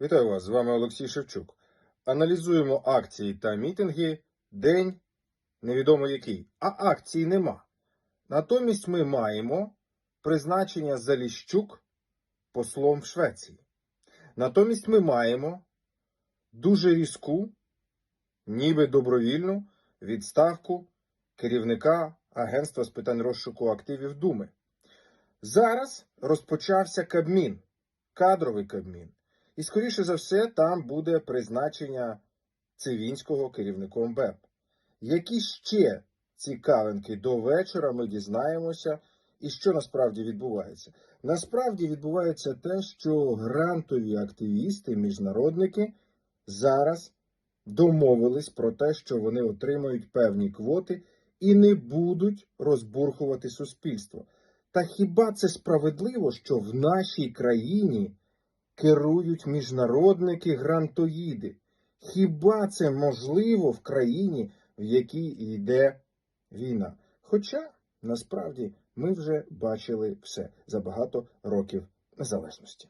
Вітаю вас, з вами Олексій Шевчук. Аналізуємо акції та мітинги. День невідомо який, а акцій нема. Натомість ми маємо призначення Заліщук послом в Швеції. Натомість ми маємо дуже різку, ніби добровільну відставку керівника Агентства з питань розшуку активів Думи. Зараз розпочався Кабмін, кадровий Кабмін. І, скоріше за все, там буде призначення Цивінського керівником БЕП. Які ще цікавинки до вечора ми дізнаємося, і що насправді відбувається? Насправді відбувається те, що грантові активісти, міжнародники зараз домовились про те, що вони отримають певні квоти і не будуть розбурхувати суспільство. Та хіба це справедливо, що в нашій країні керують міжнародники грантоїди? Хіба це можливо в країні, в якій йде війна? Хоча насправді ми вже бачили все за багато років незалежності.